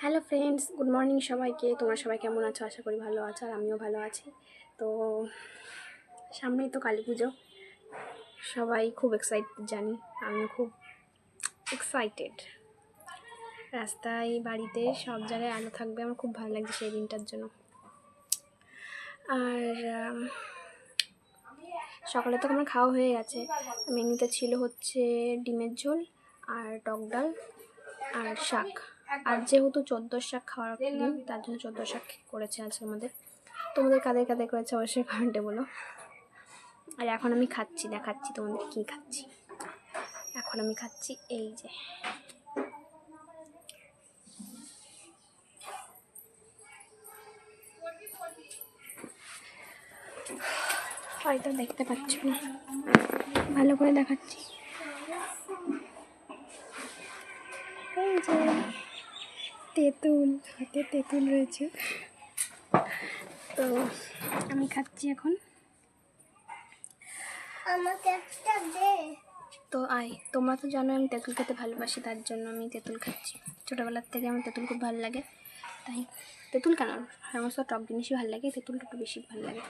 Hello friends, good morning সবাইকে। তোমরা সবাই কেমন আছো? আশা করি ভালো আছো আর আমিও ভালো আছি। তো সামনেই তো কালী পুজো। সবাই খুব এক্সাইটেড জানি। আমিও খুব এক্সাইটেড রাস্তায়, বাড়িতে সব জায়গায় আলো থাকবে। আমার খুব ভালো লাগছে সেই দিনটার জন্য। আর সকালে তো আমার খাওয়া হয়ে গেছে। মেনুতে ছিল হচ্ছে ডিমের ঝোল আর টক ডাল আর শাক। আর যেহেতু চোদ্দ শাক খাওয়ার দিন তার জন্য চোদ্দ শাক করেছে আজকে আমাদের। তোমাদের কাদের কাদের করেছে অবশ্যই কমেন্টে বলো। আর এখন আমি খাচ্ছি দেখাচ্ছি তোমাদের কী খাচ্ছি। এখন আমি খাচ্ছি এই যে। হয়তো দেখতে পাচ্ছ না। ভালো করে দেখাচ্ছি। এই যে। তেঁতুল হাতে তেঁতুল রয়েছে। তো আমি খাচ্ছি এখন। আমাকে একটা দে। তো আয় তোমরা তো জানো আমি তেঁতুল খেতে ভালোবাসি তার জন্য আমি তেঁতুল খাচ্ছি। ছোটোবেলার থেকে আমার তেঁতুল খুব ভালো লাগে তাই তেঁতুল কেন? সমস্ত টক জিনিসই ভালো লাগে তেঁতুলটা একটু বেশি ভালো লাগে।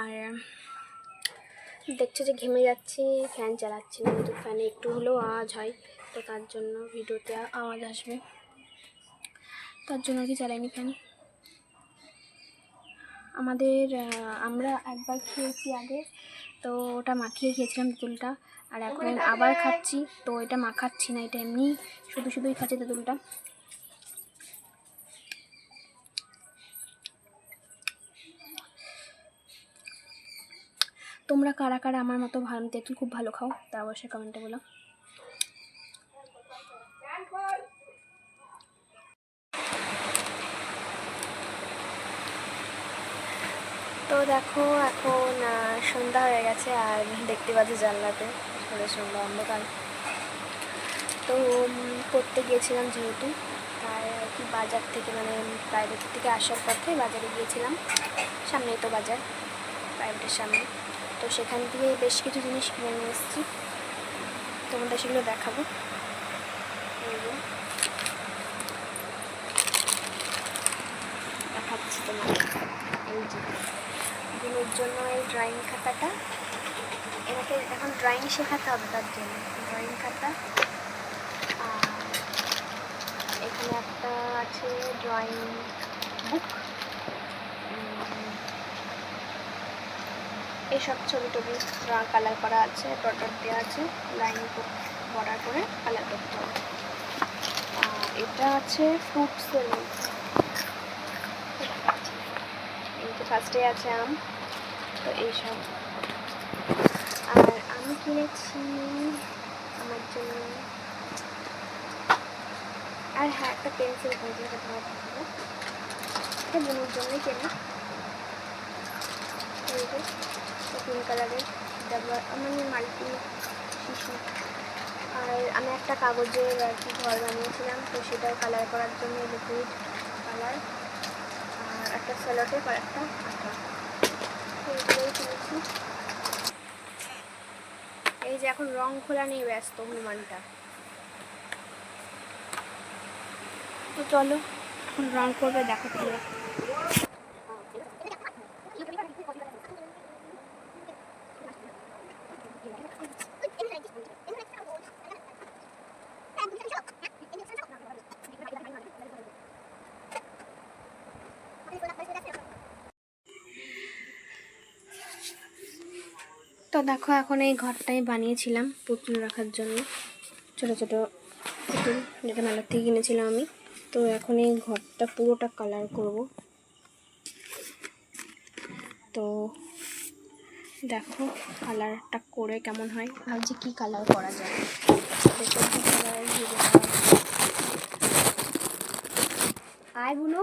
আর দেখছ যে ঘেমে যাচ্ছি ফ্যান চালাচ্ছি না কিন্তু ফ্যানে একটু হলেও আওয়াজ হয় তো তার জন্য ভিডিওতে আওয়াজ আসবে। তার জন্য আর কি চালাইনি ফ্যান আমাদের আমরা একবার খেয়েছি আগে, তো ওটা মাখিয়ে খেয়েছিলাম তেঁতুলটা, আর এখন আবার খাচ্ছি, তো এটা মাখাচ্ছি না, এটা এমনি শুধু শুধুই খাচ্ছি তেঁতুলটা। তোমরা কারা কারা আমার মতো ভালো তেঁতুল খুব ভালো খাও, তা অবশ্যই কমেন্টে বলো তো দেখো, এখন সন্ধ্যা হয়ে গেছে আর দেখতে পাচ্ছি জানলাতে। সন্ধ্যা অন্ধকার। তো পড়তে গিয়েছিলাম যেহেতু তাই আর কি বাজার থেকে মানে প্রাইভেট থেকে আসার পথে বাজারে গিয়েছিলাম। সামনেই তো বাজার প্রাইভেটের সামনে। তো সেখান থেকে বেশ কিছু জিনিস কিনে নিয়ে এসেছি। তোমাদের সেগুলো দেখাবো। দেখাচ্ছি তোমাদের। এই দিনের জন্য এই ড্রয়িং খাতাটা। এনাকে এখন ড্রয়িং শেখাতে হবে তার জন্য। ড্রয়িং খাতা। এখানে একটা আছে ড্রয়িং বুক এসব ছবি টবি কালার করা আছে ডটার দেওয়া আছে লাইন বর্ডার করে কালার করতে হবে। এটা আছে ফ্রুটসের মধ্যে এই যে ফার্স্টে আছে আম। তো এইসব আর আমি কিনেছি আমার জন্য। আর হ্যাঁ একটা পেন্সিল কিনেছি এটা এটা বোনের জন্যই কেনা। পিঙ্ক কালারের ডাবল মানে মাল্টি শিশু। আর আমি একটা কাগজের আর কি ঘর বানিয়েছিলাম, তো সেটাও কালার করার জন্য লিকুইড কালার এই যে এখন রং খোলা নিয়ে ব্যস্ত হনুমানটা তো চলো এখন রং করবে দেখো তো দেখো, এখন এই ঘরটাই বানিয়েছিলাম পুতুল রাখার জন্য। ছোট ছোট পুতুল যেটা মেলার থেকে কিনেছিলাম আমি। তো এখন এই ঘরটা পুরোটা কালার করব। তো দেখো কালারটা করে কেমন হয় ভাবছি কি কালার করা যায়। আয়, বুনু।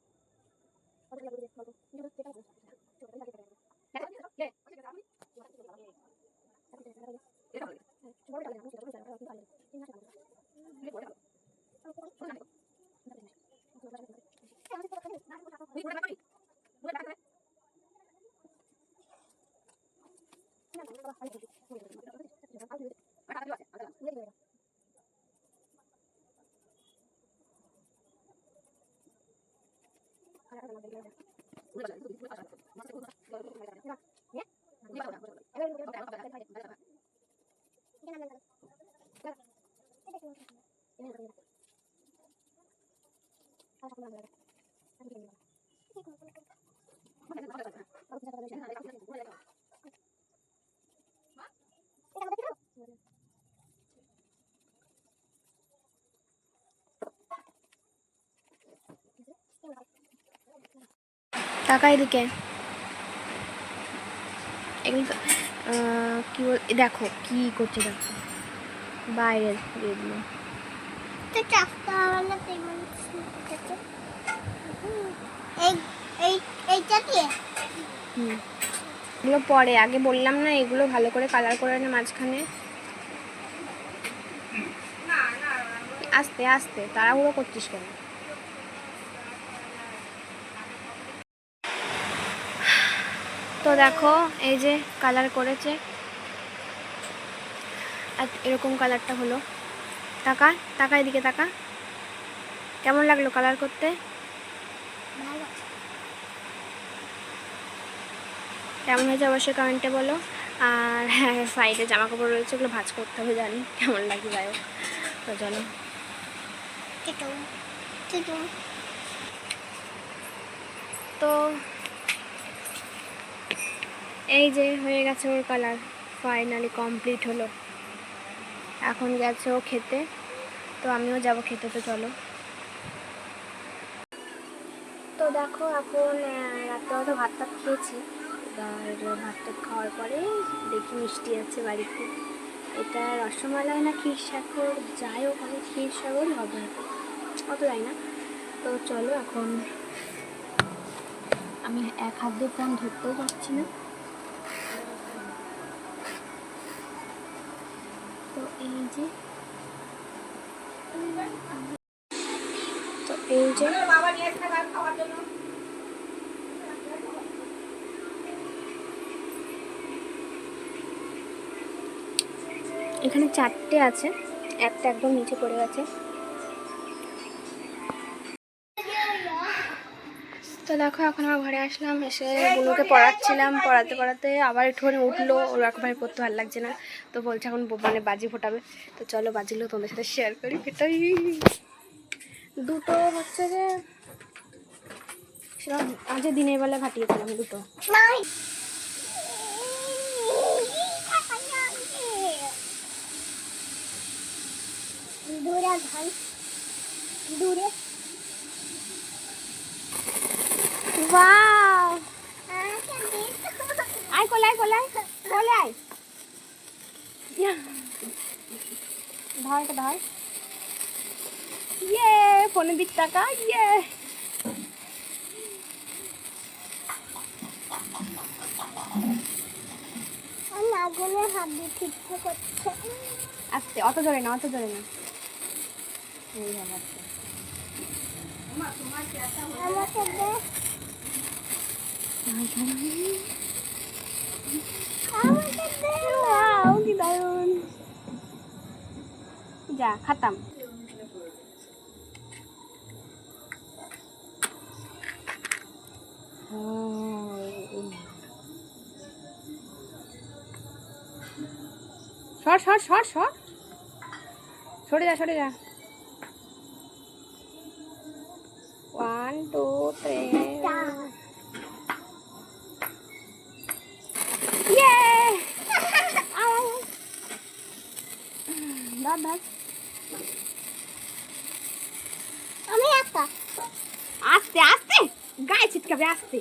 Gracias. টাকা এদিকে। এগুলো কি দেখো কি করছে দেখো। বাইরের এগুলো এই এগুলো পরে, আগে বললাম না, এগুলো ভালো করে কালার করে নে মাঝখানে। আস্তে আস্তে, তাড়াহুড়ো করছিস কেন? তো দেখো, এই যে কালার করেছে। এরকম কালারটা হলো। টাকা টাকা এদিকে টাকা কেমন লাগল কালার করতে? কেমন হয়েছে অবশ্যই কমেন্টে বলো। আর হ্যাঁ সাইডে জামা কাপড় রয়েছে ওগুলো ভাজ করতে হবে জানি কেমন লাগে যাই হোক তো চলো। তো এই যে হয়ে গেছে ওর কালার ফাইনালি কমপ্লিট হলো। এখন গেছে ও খেতে তো আমিও যাব খেতে তো চলো। তো দেখো এখন রাত্রে তো ভাত টাত খেয়েছি। এবার ভাত টাত খাওয়ার পরে দেখি মিষ্টি আছে বাড়িতে। এটা রসমালাই না ক্ষীর সাগর? যাই হোক আমি ক্ষীর সাগরই হবে। অত যাই না। তো চলো এখন আমি এক হাত দিয়ে ফোন ধরতেও পারছি না। তো এই যে তো এই যে এখানে চারটে আছে। একটা একদম নিচে পড়ে গেছে। তো দেখো এখন আমার ঘরে আসলাম এসে বুনুকে পড়াচ্ছিলাম। পড়াতে পড়াতে আবার একটুখানি উঠল। ওর একবারে পড়তে ভালো লাগছে না। তো বলছে এখন মানে বাজি ফোটাবে। তো চলো বাজিগুলো তোমাদের সাথে শেয়ার করি এটাই। দুটো হচ্ছে যে সেটা আজ দিনের বেলা ফাটিয়েছিলাম দুটো। দূরে ভাই দূরে। ওয়াও আয় কোলায় কোলায় কোলায় ধর এটা ধর ইয়ে ফোনের দিক টাকা ইয়ে। আগুনে হাত দিয়ে ঠিকঠাক করছে। আস্তে অত জোরে না অত জোরে না। এই দারুণ যা খাতাম সর সর সর সর। সরে যা সরে যা। আমি একা। আস্তে আস্তে। গায়ে ছিটকাবে আস্তে।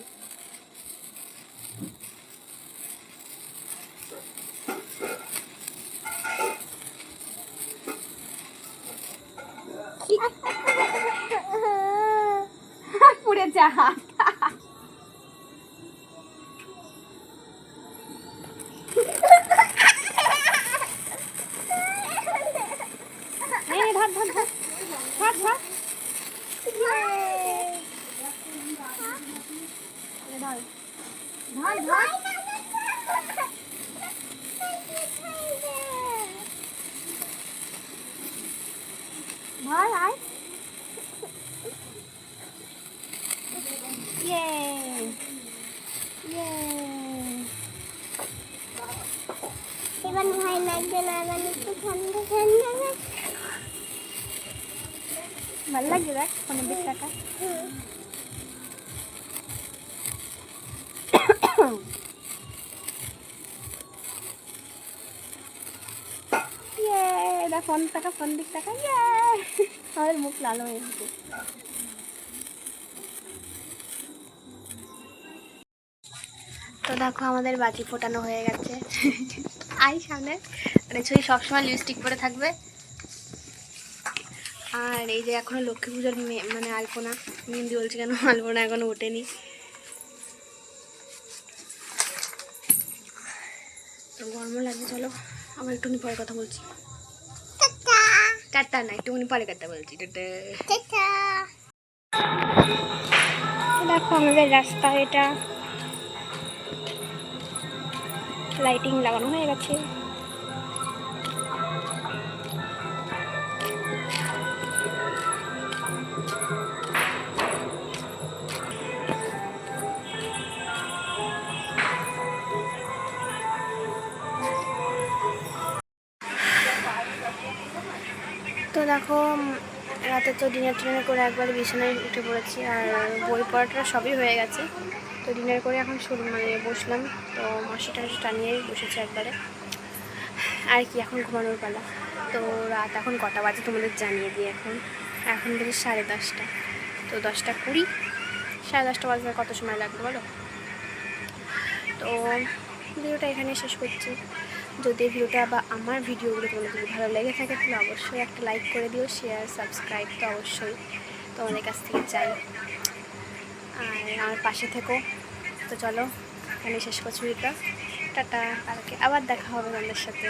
পুড়ে যা ধর আয় ইয়ে ইয়ে এবার ভয় লাগবে না এবার একটু ঠান্ডা ঠান্ডা লাগছে। ভালো লাগছে দেখ ফোনের দিক টাকা হুম। ইয়ে দেখ ফোন টাকা ফোন দিক টাকা ইয়ে! আমাদের মুখ লাল হয়ে গেছে। তো দেখো, আমাদের বাজি ফোটানো হয়ে গেছে। আই, সামনে। মানে ছবি সবসময় লিপস্টিক পরে থাকবে। আর এই যে এখনও লক্ষ্মী পুজোর মানে আলপনা। মেহেন্দি বলছি কেন, আলপনা এখনও ওঠেনি। তো গরমও লাগছে, চলো। আবার একটুখানি পরে কথা বলছি। টাটা না একটুখানি পরে কথা বলছি টাটা দেখো আমাদের রাস্তা এটা লাইটিং লাগানো হয়ে গেছে রাতে তো ডিনার টিনার করে একবার বিছানায় উঠে পড়েছি আর বই পড়াটা সবই হয়ে গেছে। তো ডিনার করে এখন শুরু মানে বসলাম। তো মাসি টানিয়ে বসেছে একবারে। আর কি, এখন ঘুমানোর পালা। তো রাত এখন কটা বাজে তোমাদের জানিয়ে দিই এখন। এখন বেজে সাড়ে দশটা। তো দশটা কুড়ি। সাড়ে দশটা বাজবে, কত সময় লাগবে বলো? তো ভিডিওটা এখানে শেষ করছি। যদি ভিডিওটা বা আমার ভিডিওগুলো তোমাদের যদি ভালো লেগে থাকে, তাহলে অবশ্যই একটা লাইক করে দিও শেয়ার সাবস্ক্রাইব তো অবশ্যই তোমাদের কাছ থেকে চাই। আর আমার পাশে থেকো। তো চলো আমি শেষ করছি ভিডিওটা টাটা, কালকে আবার দেখা হবে তোমাদের সাথে।